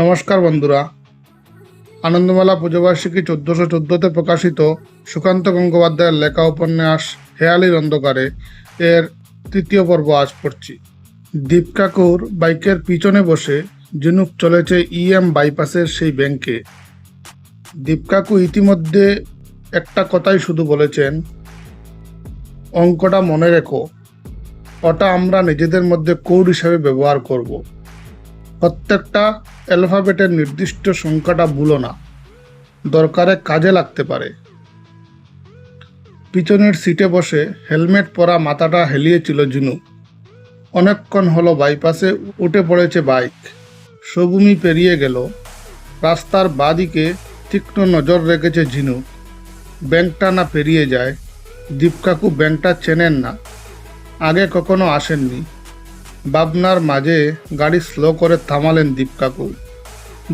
নমস্কার বন্ধুরা। আনন্দমেলা পুজোবার্ষিকী চোদ্দোশো চোদ্দোতে প্রকাশিত সুকান্ত গঙ্গোপাধ্যায়ের লেখা উপন্যাস হেয়ালির অন্ধকারে এর তৃতীয় পর্ব আজ পড়ছি। দীপ কাকুর বাইকের পিছনে বসে ঝিনুক চলেছে ইএম বাইপাসের সেই ব্যাংকে। দীপ কাকু ইতিমধ্যে একটা কথাই শুধু বলেছেন, অঙ্কটা মনে রেখো, ওটা আমরা নিজেদের মধ্যে কোড হিসাবে ব্যবহার করব। প্রত্যেকটা অ্যালফাবেটের নির্দিষ্ট সংখ্যাটা ভুলো না। দরকারে কাজে লাগতে পারে। পিছনের সিটে বসে হেলমেট পরা মাথাটা হেলিয়েছিল জিনু। অনেকক্ষণ হলো বাইপাসে, উঠে পড়েছে বাইক। সবুমি পেরিয়ে গেল। রাস্তার বাদিকে তীক্ষ্ণ নজর রেখেছে ঝিনু ব্যাংকটা না পেরিয়ে যায়। দীপকাকু ব্যাংকটা চেনেন না। আগে কখনো আসেননি। ভাবনার মাঝে গাড়ি স্লো করে থামালেন দীপ কাকু।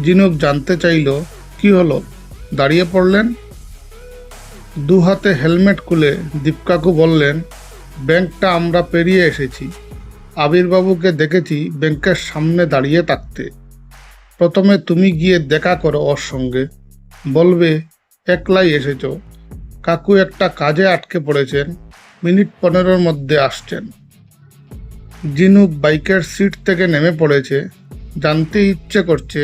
জিনুক জানতে চাইল, কি হলো? দাঁড়িয়ে পড়লেন? দু হাতে হেলমেট খুলে দীপ কাকু বললেন, ব্যাংকটা আমরা পেরিয়ে এসেছি। আবিরবাবুকে দেখেছি ব্যাংকের সামনে দাঁড়িয়ে থাকতে। প্রথমে তুমি গিয়ে দেখা করো ওর সঙ্গে। বলবে, একলাই এসেছ। কাকু একটা কাজে আটকে পড়েছেন। মিনিট পনেরোর মধ্যে আসছেন। জিনুক বাইকের সিট থেকে নেমে পড়েছে। জানতে ইচ্ছে করছে,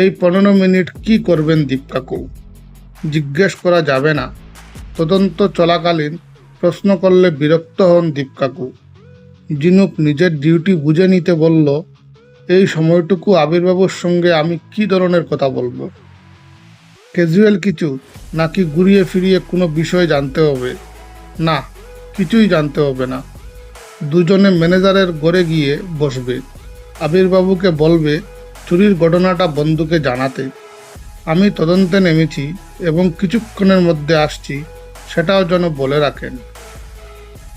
এই পনেরো মিনিট কি করবেন দীপ কাকু জিজ্ঞেস করা যাবে না। তদন্ত চলাকালীন প্রশ্ন করলে বিরক্ত হন দীপ কাকু জিনুক নিজের ডিউটি বুঝে নিতে বলল, এই সময়টুকু আবির্বাবুর সঙ্গে আমি কি ধরনের কথা বলব? ক্যাজুয়াল কিছু? নাকি ঘুরিয়ে ফিরিয়ে কোনো বিষয় জানতে হবে? না, কিছুই জানতে হবে না। দুজনে ম্যানেজারের ঘরে গিয়ে বসবে। আবিরবাবুকে বলবে, চুরির ঘটনাটা বন্ধুকে জানাতে। আমি তদন্তে নেমেছি এবং কিছুক্ষণের মধ্যে আসছি, সেটাও যেন বলে রাখেন।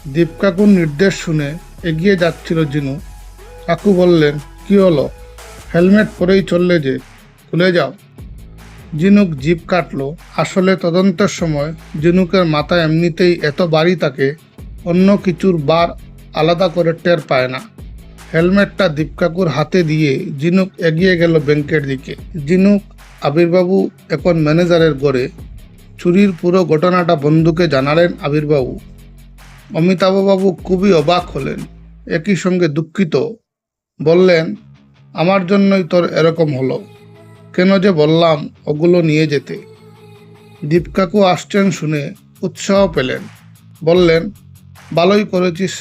দীপ কাকুর নির্দেশ শুনে এগিয়ে যাচ্ছিল জিনু। কাকু বললেন, কি হলো? হেলমেট পরেই চললে যে, খুলে যাও। জিনুক জিপ কাটলো। আসলে তদন্তের সময় জিনুকের মাথা এমনিতেই এত বাড়ি থাকে, অন্য কিছুর বার আলাদা করে টের পায় না। হেলমেটটা দীপকাকুর হাতে দিয়ে জিনুক এগিয়ে গেল ব্যাংকের দিকে। জিনুক, আবির্বাবু এখন ম্যানেজারের গড়ে। চুরির পুরো ঘটনাটা বন্ধুকে জানালেন আবির্বাবু। অমিতাভবাবু খুবই অবাক হলেন, একই সঙ্গে দুঃখিত। বললেন, আমার জন্যই তোর এরকম হলো। কেন যে বললাম ওগুলো নিয়ে যেতে? দীপকাকু আসছেন শুনে উৎসাহ পেলেন। বললেন, ভালোই করেছিস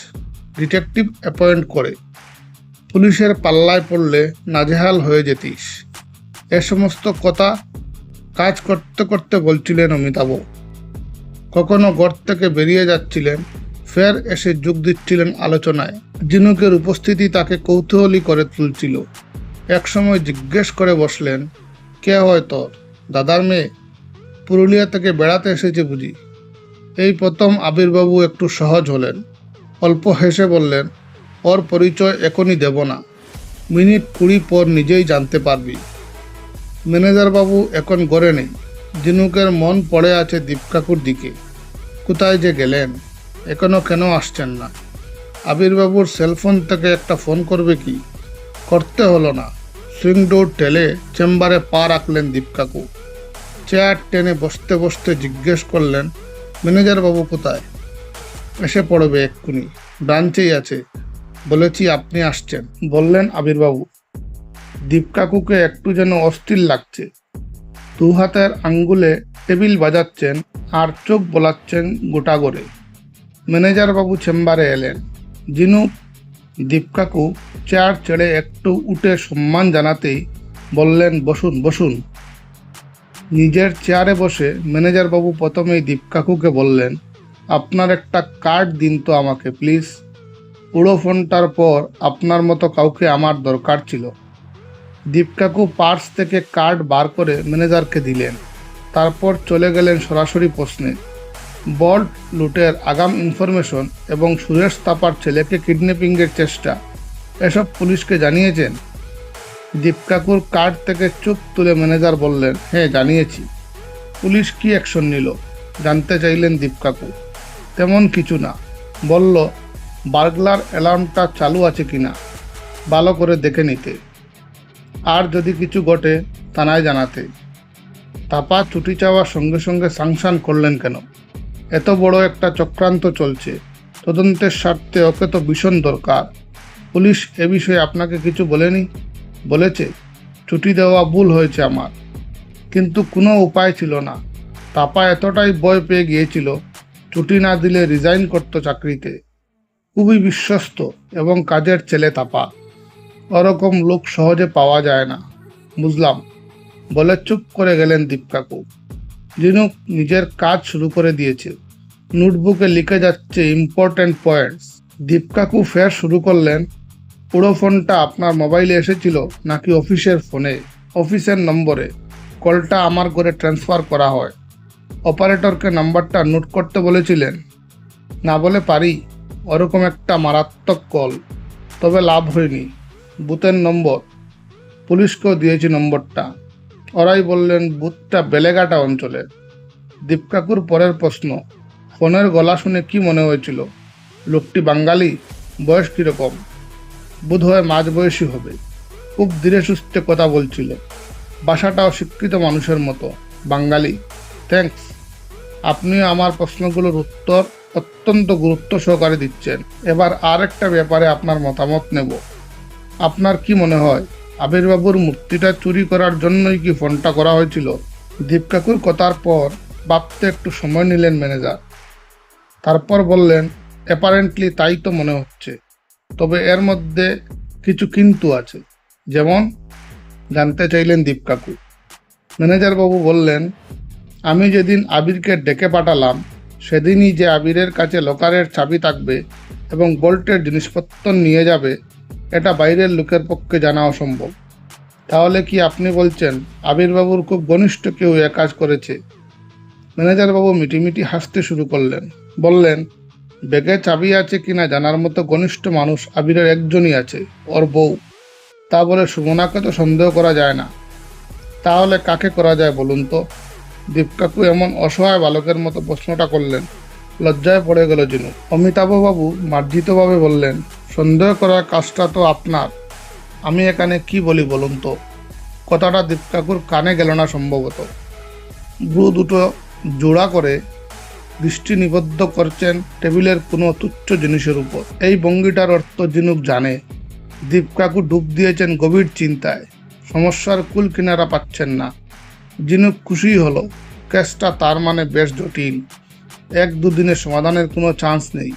ডিটেকটিভ অ্যাপয়েন্ট করে। পুলিশের পাল্লায় পড়লে নাজেহাল হয়ে যেতিস। এ সমস্ত কথা কাজ করতে করতে বলছিলেন অমিতাভ। কখনো ঘর থেকে বেরিয়ে যাচ্ছিলেন, ফের এসে যোগ দিচ্ছিলেন আলোচনায়। জিনুকের উপস্থিতি তাকে কৌতূহলী করে তুলছিল। একসময় জিজ্ঞেস করে বসলেন, কে হয় তোর? দাদার মেয়ে? পুরুলিয়া থেকে বেড়াতে এসেছে বুঝি? এই প্রথম আবির্বাবু একটু সহজ হলেন। অল্প হেসে বললেন, ওর পরিচয় এখনই দেব না। মিনিট কুড়ি পর নিজেই জানতে পারবি। ম্যানেজারবাবু এখন গড়ে নেই। জিনুকের মন পড়ে আছে দীপকাকুর দিকে। কোথায় যে গেলেন এখনও কেন আসছেন না? আবিরবাবুর সেলফোন থেকে একটা ফোন করবে কি? করতে হলো না। সুইং ডোর ঠেলে চেম্বারে পা রাখলেন দীপকাকু। চেয়ার টেনে বসতে বসতে জিজ্ঞেস করলেন ম্যানেজার বাবু কোথায়? এসে পড়বে এক্ষুনি। ব্রাঞ্চেই আছে। বলেছি, আপনি আসছেন। বললেন, আবির্বাবু, দীপকাকুকে একটু যেন অস্থির লাগছে। দু হাতের আঙ্গুলে টেবিল বাজাচ্ছেন, আর চোখ বোলাচ্ছেন গোটা করে। ম্যানেজার বাবু চেম্বারে এলেন। জিনু, দীপকাকু চেয়ার ছেড়ে একটু উঠে সম্মান জানাতেই বললেন, বসুন বসুন। নিজের চেয়ারে বসে ম্যানেজার বাবু প্রথমেই দীপকাকুকে বললেন আপনার একটা কার্ড দিন তো আমাকে প্লিজ পুরো ফোনটার পর আপনার মতো কাউকে আমার দরকার ছিল। দীপকাকু পার্স থেকে কার্ড বার করে ম্যানেজারকে দিলেন। তারপর চলে গেলেন সরাসরি প্রশ্নে। বল্ট লুটের আগাম ইনফরমেশন এবং সুরেশ তাপার ছেলেকে কিডন্যাপিংয়ের চেষ্টা। এসব পুলিশকে জানিয়েছেন? দীপকাকুর কার্ড থেকে চুপ তুলে ম্যানেজার বললেন হ্যাঁ জানিয়েছি। পুলিশ কি অ্যাকশন নিল? জানতে চাইলেন দীপকাকু। তেমন কিছু না। বলল, বার্গলার অ্যালার্মটা চালু আছে কি না? ভালো করে দেখে নিতে। আর যদি কিছু ঘটে, থানায় জানাতে। তাপা ছুটি চাওয়ার সঙ্গে সঙ্গে সাংশন করলেন কেন? এত বড় একটা চক্রান্ত চলছে। তদন্তের স্বার্থে ওকে তো ভীষণ দরকার। পুলিশ এ বিষয়ে আপনাকে কিছু বলেনি? বলেছে, ছুটি দেওয়া ভুল হয়েছে আমার। কিন্তু কোনো উপায় ছিল না। তাপা এতটাই ভয় পেয়ে গিয়েছিল ছুটি না দিলে রিজাইন করতো চাকরিতে। খুবই বিশ্বস্ত এবং কাজের ছেলে তাপা। ওরকম লোক সহজে পাওয়া যায় না। বুঝলাম। বলে চুপ করে গেলেন দীপ কাকু। জিনুক নিজের কাজ শুরু করে দিয়েছে। নোটবুকে লিখে যাচ্ছে ইম্পর্ট্যান্ট পয়েন্টস দীপ কাকু ফের শুরু করলেন, পুরো ফোনটা আপনার মোবাইলে এসেছিল নাকি অফিসের ফোনে অফিসের নম্বরে। কলটা আমার করে ট্রান্সফার করা হয়। অপারেটরকে নাম্বারটা নোট করতে বলেছিলেন। না বলে পারি, ওরকম একটা মারাত্মক কল। তবে লাভ হয়নি, বুথের নম্বর। পুলিশকেও দিয়েছি নম্বরটা। ওরাই বললেন, বুথটা বেলেঘাটা অঞ্চলের। দীপকাকুর পরের প্রশ্ন, ফোনের গলা শুনে কি মনে হয়েছিল? লোকটি বাঙালি? বয়স কীরকম? বোধ হয় মাঝবয়সী হবে। খুব ধীরে সুস্থে কথা বলছিল বাসাটাও শিক্ষিত মানুষের মতো, বাঙালি। থ্যাঙ্কস আপনি আমার প্রশ্নগুলোর উত্তর অত্যন্ত গুরুত্ব সহকারে দিচ্ছেন। এবার আর একটা ব্যাপারে আপনার মতামত নেব। আপনার কি মনে হয়, আবির্বাবুর মূর্তিটা চুরি করার জন্যই কি ফোনটা করা হয়েছিল? দীপকাকুর কথার পর ভাবতে একটু সময় নিলেন ম্যানেজার। তারপর বললেন অ্যাপারেন্টলি তাই তো মনে হচ্ছে। তবে এর মধ্যে কিছু কিন্তু আছে। যেমন, জানতে চাইলেন দীপ কাকু ম্যানেজার বাবু বললেন আমি যেদিন আবিরকে ডেকে পাঠালাম, সেদিনই যে আবিরের কাছে লকারের চাবি থাকবে এবং বোল্টের জিনিসপত্র নিয়ে যাবে, এটা বাইরের লোকের পক্ষে জানা অসম্ভব। তাহলে কি আপনি বলছেন, আবিরবাবুর খুব ঘনিষ্ঠ কেউ এ কাজ করেছে? ম্যানেজারবাবু মিটিমিটি হাসতে শুরু করলেন। বললেন, ব্যাগে চাবি আছে কিনা জানার মতো ঘনিষ্ঠ মানুষ আবিরের একজনই আছে, ওর বউ। তা বলে সুমনাকে তো সন্দেহ করা যায় না। তাহলে কাকে করা যায় বলুন তো? দীপকাকু এমন অসহায় বালকের মতো প্রশ্নটা করলেন। লজ্জায় পড়ে গেল জিনু। অমিতাভবাবু মার্জিতভাবে বললেন, সন্দেহ করার কাজটা তো আপনার। আমি এখানে কি বলি বলুন তো? কথাটা দীপকাকুর কানে গেল না সম্ভবত। ব্রু দুটো জোড়া করে দৃষ্টি নিবদ্ধ করছেন টেবিলের কোনো তুচ্ছ জিনিসের উপর। এই ভঙ্গিটার অর্থ জিনুক জানে। দীপকাকু ডুব দিয়েছেন গভীর চিন্তায়। সমস্যার কুল কিনারা পাচ্ছেন না। জিনুক খুশি হলো, কেসটা তার মানে বেশ জটিল। এক দুদিনের সমাধানের কোনো চান্স নেই।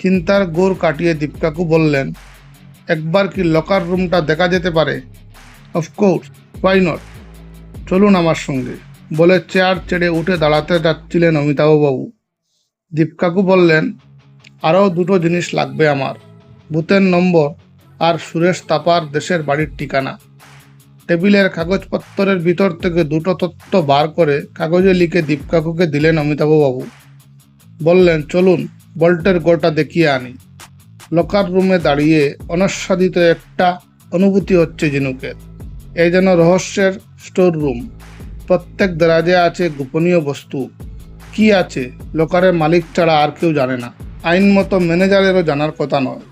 চিন্তার গোর কাটিয়ে দীপকাকু বললেন, একবার কি লকার রুমটা দেখা যেতে পারে? অফকোর্স ওয়াই নট চলুন আমার সঙ্গে। বলে চেয়ার ছেড়ে উঠে দাঁড়াতে যাচ্ছিলেন অমিতাভবাবু দীপকাকু বললেন আরও দুটো জিনিস লাগবে আমার। বুথের নম্বর আর সুরেশ তাপার দেশের বাড়ির ঠিকানা। টেবিলের কাগজপত্রের ভিতর থেকে দুটো তথ্য বার করে কাগজে লিখে দীপকাকুকে দিলেন অমিতাভবাবু। বললেন, চলুন, বল্টের গোটা দেখিয়ে আনি। লকার রুমে দাঁড়িয়ে অনস্বাদিত একটা অনুভূতি হচ্ছে জিনুকের এই যেন রহস্যের স্টোর রুম প্রত্যেক দরাজে আছে গোপনীয় বস্তু। কি আছে, লোকারের মালিক ছাড়া আর কেউ জানে না। আইন মতো ম্যানেজারেরও জানার কথা নয়।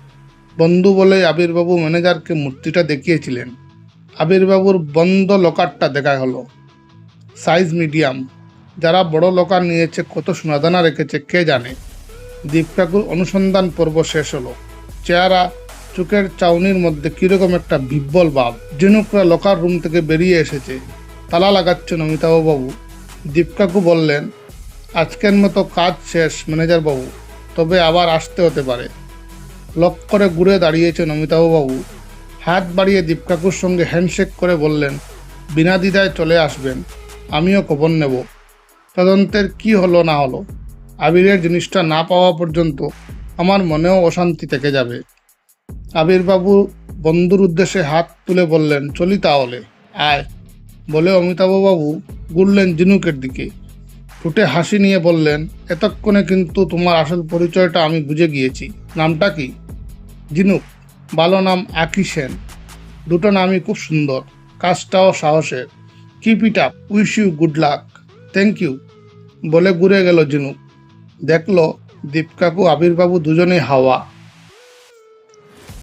বন্ধু বলে আবিরবাবু ম্যানেজারকে মূর্তিটা দেখিয়েছিলেন। আবিরবাবুর বন্ধ লকারটা দেখা হলো সাইজ মিডিয়াম। যারা বড় লকার নিয়েছে, কত সোনাদানা রেখেছে, কে জানে? দীপকাকুর অনুসন্ধান পর্ব শেষ হলো। চেহারা, চোখের চাউনির মধ্যে কীরকম একটা বিব্বল ভাব। জেনুকরা লকার রুম থেকে বেরিয়ে এসেছে। তালা লাগাচ্ছেন অমিতাভবাবু। দীপকাকু বললেন, আজকের মতো কাজ শেষ, ম্যানেজার বাবু। তবে আবার আসতে হতে পারে। লক করে ঘুরে দাঁড়িয়েছেন অমিতাভবাবু। হাত বাড়িয়ে দীপকাকুর সঙ্গে হ্যান্ডশেক করে বললেন, বিনা দ্বিধায় চলে আসবেন, আমিও খবর নেব। তদন্তের কি হলো না হলো, আবিরের জিনিসটা না পাওয়া পর্যন্ত আমার মনেও অশান্তি থেকে যাবে। আবিরবাবু বন্ধুর উদ্দেশ্যে হাত তুলে বললেন, চলি তাহলে, আয়। বলে অমিতাভবাবু গুললেন জিনুকের দিকে। ঠোঁটে হাসি নিয়ে বললেন, এতক্ষণে কিন্তু তোমার আসল পরিচয়টা আমি বুঝে গিয়েছি। নামটা কি? জিনুক। ভালো নাম আকি সেন। দুটো নামই খুব সুন্দর। কাজটাও সাহসের keep it up wish you good luck thank you বলে ঘুরে গেল জিনুক দেখল দীপকাকু আবির্বাবু দুজনেই হাওয়া।